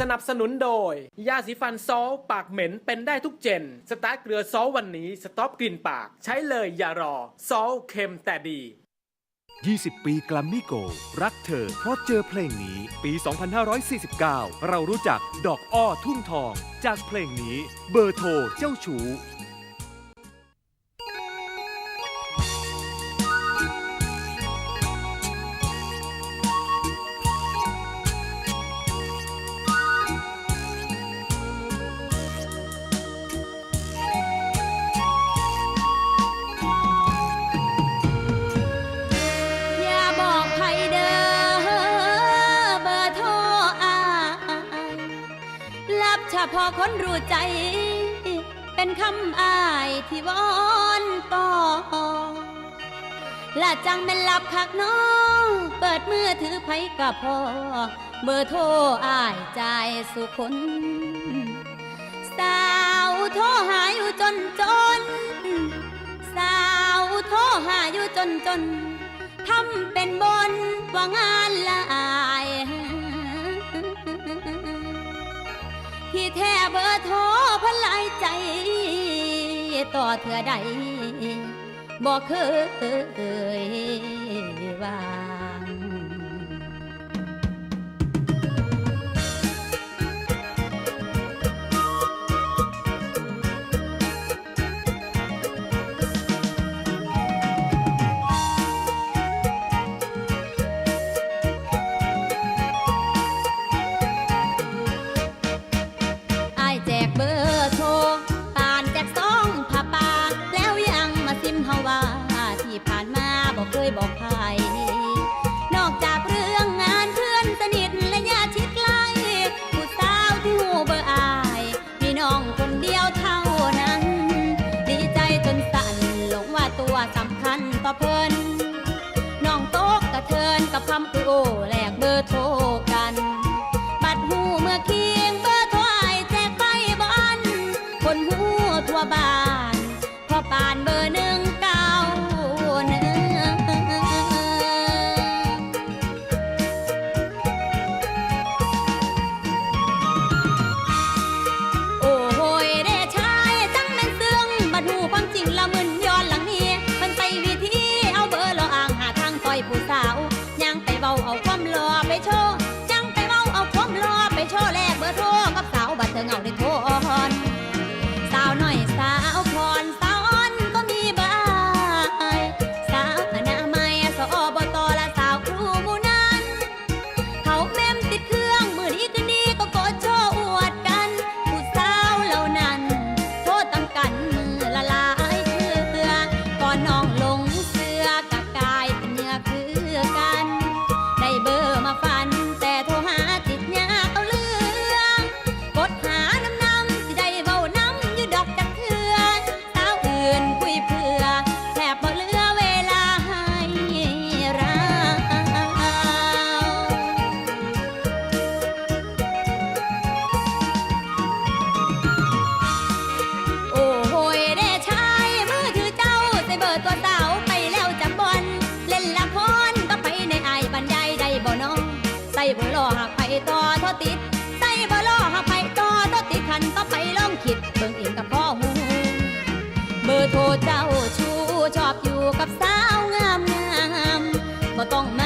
สนับสนุนโดย ยาสีฟันซอลปากเหม็นเป็นได้ทุกเจน สตาร์เกลือซอลวันนี้ สต็อปกลิ่นปาก ใช้เลยอย่ารอ ซอลเค็มแต่ดี 20 ปีกลัมมี่โก รักเธอ เพราะเจอเพลงนี้ปี 2549 เรารู้จักดอกอ้อทุ่งทอง จากเพลงนี้ เบอร์โทรเจ้าชู้ คนรู้ใจ เป็นคำอ้ายที่วอนต่อละจังเป็นหลับคักน้องเปิดมือถือไผกับพอ เบอร์โทรอ้ายใจสุขนสาวโทรหาอยู่จนจน สาวโทรหาอยู่จนจนทำเป็นบนว่างานละอา แค่เบอร์โทรพลายใจ ต่อเธอใดบอกเคยว่า ก็เพลิน ใส่บ่รอหักไปต่อทอติดใส่บ่รอหักไปต่อทอติดคันต่อไปลองคิดเบิ่งเองกับพ่อหูเบอร์โทรเจ้าชูชอบอยู่กับสาวงามงามบ่ต้องมา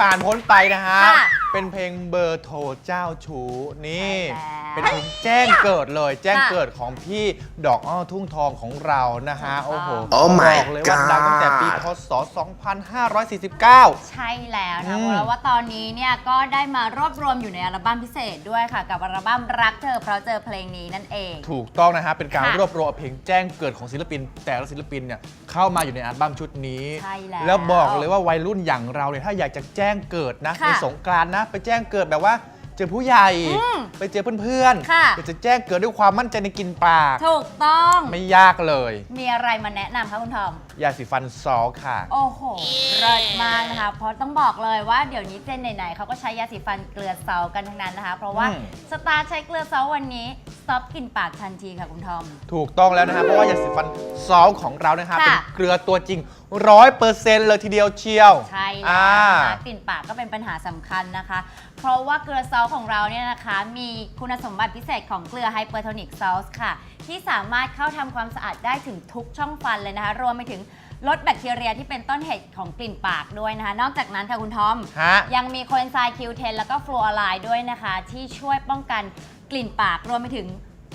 ผ่านพ้นไปนะฮะเป็นเพลงเบอร์โทรเจ้าชู้นี่ เป็นเพลงแจ้งเกิดเลย แจ้งค่ะเกิดของพี่ดอกอ้อทุ่งทองของเรานะฮะถูโอ้กโหต้องบอกเลยว่าดังตั้งแต่ปีพศ 2549 ใช่แล้วนะอืมเพราะว่าตอนนี้เนี่ยก็ได้มารวบรวมอยู่ในอัลบั้มพิเศษด้วยค่ะ กับอัลบั้มรักเธอเพราะเจอเพลงนี้นั่นเอง ถูกต้องนะฮะ เป็นการค่ะรวบรวมเอาเพลงแจ้งเกิดของศิลปิน แต่ละศิลปินเนี่ยเข้ามาอยู่ในอัลบั้มชุดนี้ใช่แล้วแล้วบอกเลยว่าวัยรุ่นอย่างเราเนี่ยถ้าอยากจะแจ้งเกิดนะค่ะในสงกรานต์นะ ไปแจ้งเกิดแบบว่าเจอผู้ใหญ่ อืมไปเจอเพื่อนค่ะอยากจะแจ้งเกิดด้วยความมั่นใจในกินปาก ถูกต้อง ไม่ยากเลย มีอะไรมาแนะนำคะคุณทอม ยาสีฟันซอลค่ะ โอ้โหเลิศมากนะคะ เพราะต้องบอกเลยว่าเดี๋ยวนี้เจนไหนๆเขาก็ใช้ยาสีฟันเกลือเซากันทั้งนั้นนะคะ เพราะว่าอืม สตาร์ใช้เกลือเซาวันนี้ สต็อปกลิ่นปากทันทีค่ะคุณทอม ถูกต้องแล้วนะฮะเพราะว่ายาสีฟันซอลของเรานะฮะค่ะ เป็นเกลือตัวจริงร้อยเปอร์เซ็นต์เลยทีเดียวเชียวใช่แล้วอ่า นะคะกลิ่นปากก็เป็นปัญหาสำคัญนะคะ เพราะว่าเกลือซอลของเราเนี่ยนะคะ มีคุณสมบัติพิเศษของเกลือไฮเปอร์โทนิกซอลค่ะ ที่สามารถเข้าทำความสะอาดได้ถึงทุกช่องฟันเลยนะคะ รวมไปถึงลดแบคทีเรียที่เป็นต้นเหตุของกลิ่นปากด้วยนะคะ นอกจากนั้นค่ะคุณทอม ฮะ ยังมีโคเอนไซม์ Q10 แล้วก็ฟลูออไรด์ด้วยนะคะ ที่ช่วยป้องกัน กลิ่นปากรวมไปถึง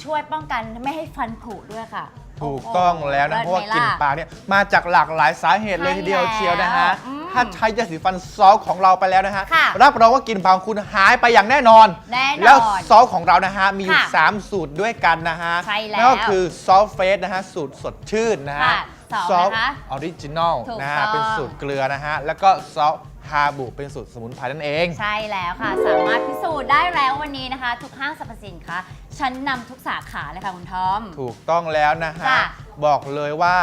ช่วยป้องกันไม่ให้ฟันผุด้วยค่ะถูกต้องแล้วนะโโหเพราะว่าลิศกไหลิ่นล่ะปากเนี่ยมาจากหลากหลายสาเหตุเลยใช่ทีเดียวเชียวนะฮะแล้วอืมถ้าใช้ยาสีฟันซอลของเราไปแล้วนะฮะค่ะรับรองว่ากลิ่นปากของคุณหายไปอย่างแน่นอนแน่นอนแล้วซอลของเรานะฮะมีอยู่ค่ะ3สูตรด้วยกันนะฮะใช่แล้วนั่นก็คือซอลเฟสนะฮะสูตรสดชื่นนะฮะค่ะสองซอลนะคะออริจินอลถูกนะฮะต้องเป็นสูตรเกลือนะฮะแล้วก็ซอล ฮาบุเป็นสูตรสมุนไพรนั่นเอง ใช่แล้วค่ะ สามารถพิสูจน์ได้แล้ววันนี้นะคะ ทุกห้างสรรพสินค้าชั้นนำทุกสาขาเลยค่ะคุณทอม ถูกต้องแล้วนะฮะ จ้ะ บอกเลยว่า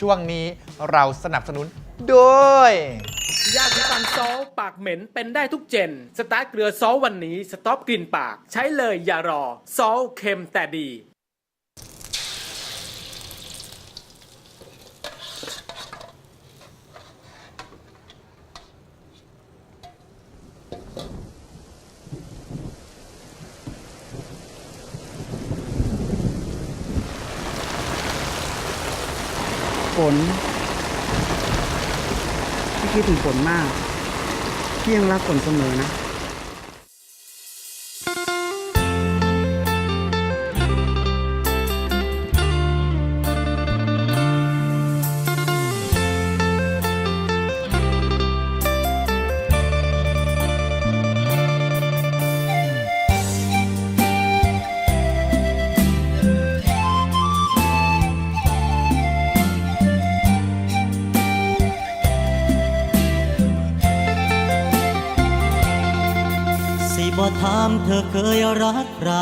ช่วงนี้เราสนับสนุนโดยยาสีฟันซอลปากเหม็นเป็นได้ทุกเจน สตาร์ทเกลือซอลวันนี้ สต็อปกลิ่นปาก ใช้เลยอย่ารอ ซอลเค็มแต่ดี ฝนพี่คิดถึงฝน มาก ที่ยังรักฝนเสมอนะ อเคยรักใคร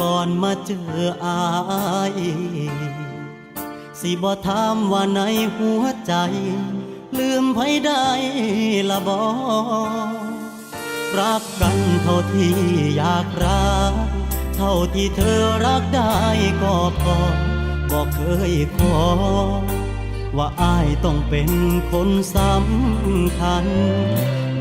ก่อนมาเจออายสิบ่ถามว่าในหัวใจ ลืมไผได้ละบอรักกันเท่าที่อยากรัก เท่าที่เธอรักได้ก็พอบอกเคยขอ ว่าอายต้องเป็นคนสำคัญ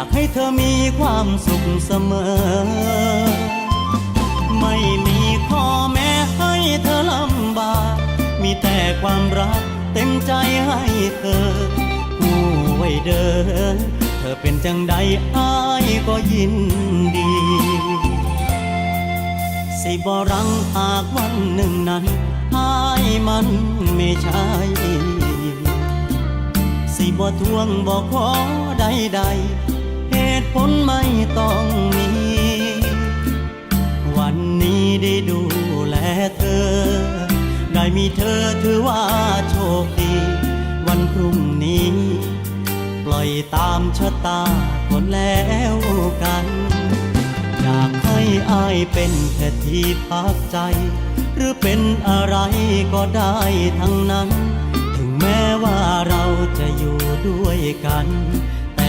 ากให้เธอมีความสุขเสมอ ไม่มีข้อแม้ให้เธอลำบาก มีแต่ความรักเต็มใจให้เธอผู้ไว้เดิน เธอเป็นจังใดอายก็ยินดี สิบรังหากวันหนึ่งนั้นหายมันไม่ใช่สิบ่ทวงบ่ขอใดๆ ผลไม่ต้องมี วันนี้ได้ดูแลเธอ ได้มีเธอถือว่าโชคดี วันพรุ่งนี้ ปล่อยตามชะตาคนแล้วกัน อยากให้อายเป็นแค่ที่พักใจ หรือเป็นอะไรก็ได้ทั้งนั้น ถึงแม้ว่าเราจะอยู่ด้วยกัน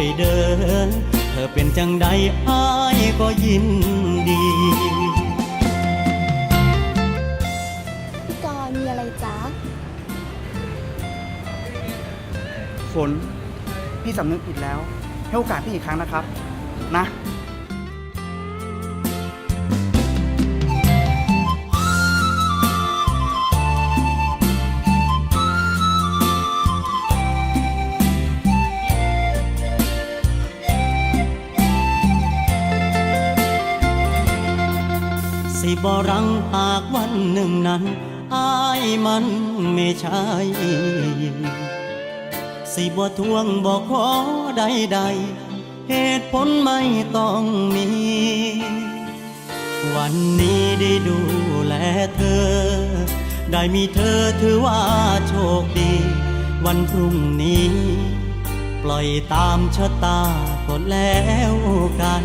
ไว้เดิน เธอเป็นจังใดอ้ายก็ยินดี พี่กรณ์มีอะไรจ๊ะ ฝน พี่สำนึกผิดแล้ว ให้โอกาสพี่อีกครั้งนะครับ นะ บรังหากวันหนึ่งนั้นอายมันไม่ใช่สิบ่ทวงบอกขอใดๆเหตุผลไม่ต้องมี วันนี้ได้ดูแลเธอ ได้มีเธอถือว่าโชคดี วันพรุ่งนี้ ปล่อยตามชะตาก็แล้วกัน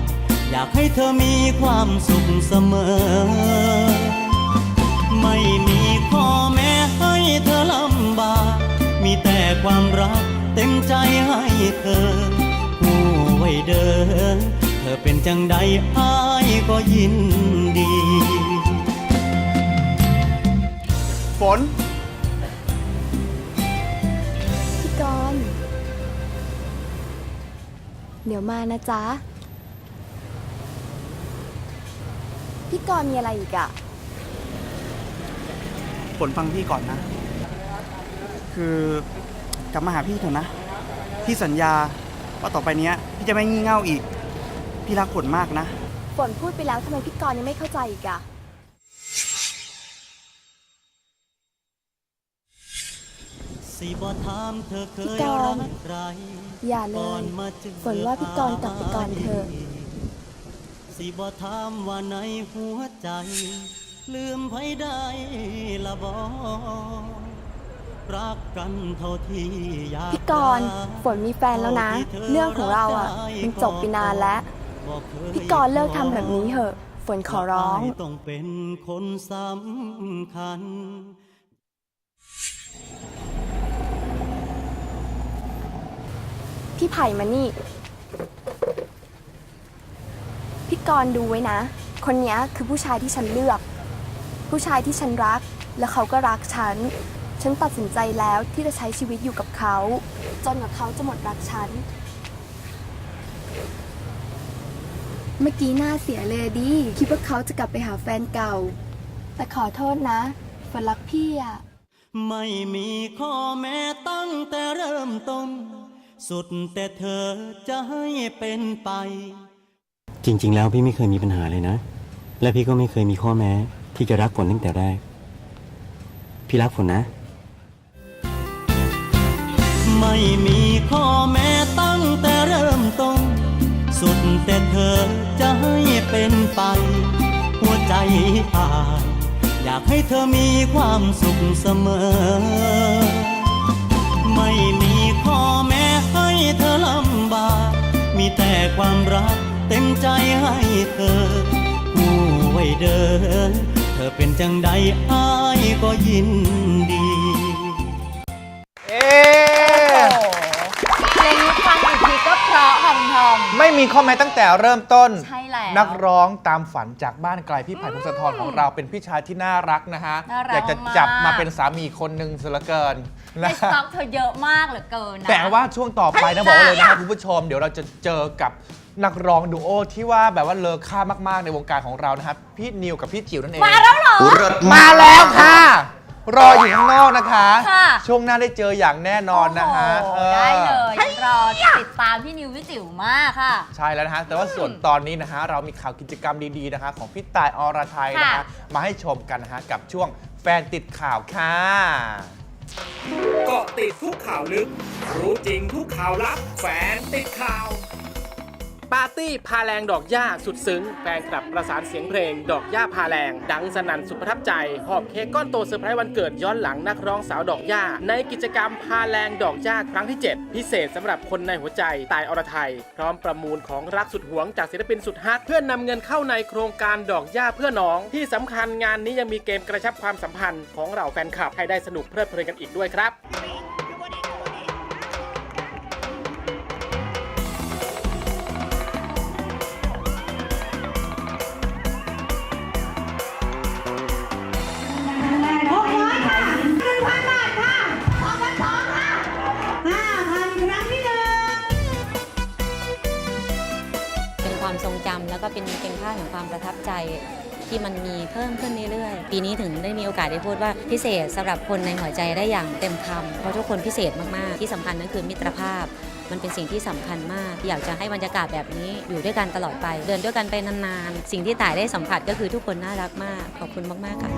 อยากให้เธอมีความสุขเสมอ ไม่มีข้อแม้ให้เธอลำบาก มีแต่ความรักเต็มใจให้เธอผู้ไว้เดินเธอเป็นจังใดอ้ายก็ยินดี ฝน พี่กรณ์เดี๋ยวมานะจ๊ะ พี่กรณ์มีอะไรอีกอะฝนฟังพี่ก่อนนะ คือกลับมาหาพี่เถอะนะ พี่สัญญาว่าต่อไปเนี้ย พี่จะไม่งี่เง่าอีก พี่รักฝนมากนะ ฝนพูดไปแล้วทำไมพี่กรณ์ยังไม่เข้าใจอีกอะสิบ่ถามเธอเคยพี่กรัรณ์กใครอย่าเลก่อยนมาเจอฝนว่าพี่กรณ์กลับไปก่อนเถอะ สิบ่ถามว่าในหัวใจ ลืมไผได้ละบ่รักกันเท่าที่อยากพี่กรณ์ฝนมีแฟนแล้วนะ เรื่องของเราอะมันจบไปนานแล้ว พี่กรณ์เลิกทำแบบนี้เถอะฝนขอร้องายต้องเป็นคนสำคัญพี่ไผ่มานี่ พี่กรณ์ดูไว้นะ คนเนี้ยคือผู้ชายที่ฉันเลือก ผู้ชายที่ฉันรัก และเขาก็รักฉัน ฉันตัดสินใจแล้วที่จะใช้ชีวิตอยู่กับเขา จนกว่าเขาจะหมดรักฉัน เมื่อกี้หน้าเสียเลยดิคิดว่าเขาจะกลับไปหาแฟนเก่า แต่ขอโทษนะฝนรักพี่อะไม่มีข้อแม้ตั้งแต่เริ่มต้น สุดแต่เธอจะให้เป็นไป จริง ๆ แล้วพี่ไม่เคยมีปัญหาเลยนะ และพี่ก็ไม่เคยมีข้อแม้ ที่จะรักฝนตั้งแต่แรก พี่รักฝนนะ ไม่มีข้อแม้ตั้งแต่เริ่มต้น สุดแต่เธอจะให้เป็นไป หัวใจอายอยากให้เธอมีความสุขเสมอ ไม่มีข้อแม้ให้เธอลำบาก มีแต่ความรัก เต็มใจให้เธอผู้ไว้เดิน เธอเป็นจังใดอ้ายก็ยินดี เอ๊ะเพลงนี้ฟังอีกทีก็เพราะหอมทอม ไม่มีข้อแม้ตั้งแต่เริ่มต้น ใช่แล้วนักร้องตามฝันจากบ้านไกลพี่ไผ่พงศธรของเราเป็นพี่ชายที่น่ารักนะฮะ น่ารักอยากจะจับมากมาเป็นสามีคนหนึ่งเสียเหลือเกินในนะสต็อกเธอเยอะมากเหลือเกินนะ แต่ว่าช่วงต่อไปนะใช่บอกไว้เลยนะครับจ้ะคุณผู้ชม เดี๋ยวเราจะเจอกับ นักร้องดูโอที่ว่าแบบว่าเลอค่ามากๆในวงการของเรานะครับพี่นิวกับพี่จิ๋วนั่นเองมาแล้วเหรอมาแล้วค่ะ รออยู่ข้างนอกนะคะ ค่ะ ช่วงหน้าได้เจออย่างแน่นอนนะฮะโอ้โหออ ได้เลยรอติดตามพี่นิววิจิ๋วมากค่ะ ใช่แล้วนะฮะ แต่ว่าส่วนตอนนี้นะฮะ เรามีข่าวกิจกรรมดีๆ นะคะ ของพี่ตายอรไทยนะค่ะ ฮะ มาให้ชมกันนะฮะ กับช่วงแฟนติดข่าวค่ะ เกาะติดทุกข่าวลึก รู้จริงทุกข่าวลับแฟนติดข่าว ปาร์ตี้พาแรงดอกหญ้าสุดซึ้งแฟนคลับประสานเสียงเพลง ดอกหญ้าพาแรง ดังสนั่นสุดประทับใจ หอบเค้กก้อนโตเซอร์ไพรส์วันเกิดย้อนหลังนักร้องสาวดอกหญ้าในกิจกรรมพาแรงดอกหญ้าครั้งที่ 7 พิเศษสำหรับคนในหัวใจตายอรไทย พร้อมประมูลของรักสุดหวงจากศิลปินสุดฮาร์ดเพื่อนนำเงินเข้าในโครงการดอกหญ้าเพื่อน้อง ที่สำคัญงานนี้ยังมีเกมกระชับความสัมพันธ์ของเราแฟนคลับให้ได้สนุกเพลิดเพลินกันอีกด้วยครับ เป็นเป็นภาพแห่งความประทับใจที่มันมีเพิ่มขึ้นเรื่อยๆ ปีนี้ถึงได้มีโอกาสได้พูดว่าพิเศษสำหรับคนในหัวใจได้อย่างเต็มคำเพราะทุกคนพิเศษมากๆ ที่สำคัญนั่นคือมิตรภาพ มันเป็นสิ่งที่สำคัญมาก อยากจะให้บรรยากาศแบบนี้อยู่ด้วยกันตลอดไป เดินด้วยกันไปนานๆ สิ่งที่ต่ายได้สัมผัสก็คือทุกคนน่ารักมาก ขอบคุณมากๆค่ะ